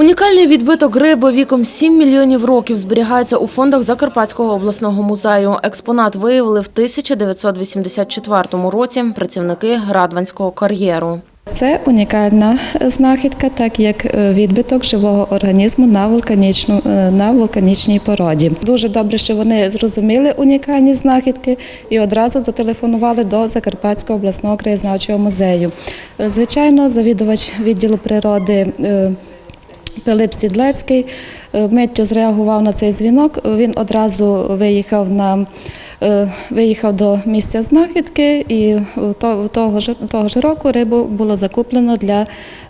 Унікальний відбиток риби віком 7 мільйонів років зберігається у фондах Закарпатського обласного музею. Експонат виявили в 1984 році працівники Радванського кар'єру. Це унікальна знахідка, так як е, відбиток живого організму на вулканічну е, на вулканічній породі. Дуже добре, що вони зрозуміли унікальні знахідки і одразу зателефонували до Закарпатського обласного краєзнавчого музею. Е, Звичайно, завідувач відділу природи. Пилип Сідлецький е, миттю зреагував на цей дзвінок. Він одразу виїхав на е, виїхав до місця знахідки, і того ж того ж року рибу було закуплено для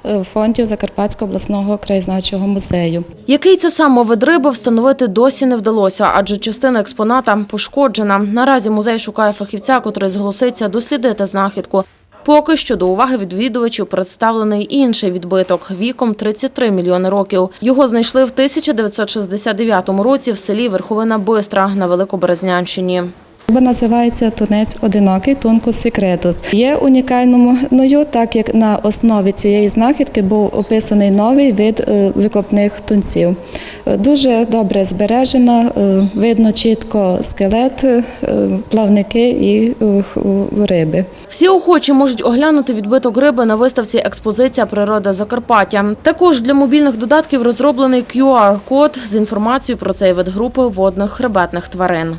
е, фондів Закарпатського обласного краєзнавчого музею. Який це саме вид риби встановити досі не вдалося, адже частина експоната пошкоджена. Наразі музей шукає фахівця, котрий зголоситься дослідити знахідку. Поки що до уваги відвідувачів представлений інший відбиток віком 33 мільйони років. Його знайшли в 1969 році в селі Верховина Бистра на Великоберезнянщині. Називається тунець одинокий тункус секретус. Є унікальною, так як на основі цієї знахідки був описаний новий вид е, викопних тунців. Е, Дуже добре збережена, е, видно чітко скелет, плавники і риби. Всі охочі можуть оглянути відбиток риби на виставці Експозиція природа Закарпаття. Також для мобільних додатків розроблений QR-код з інформацією про цей вид групи водних хребетних тварин.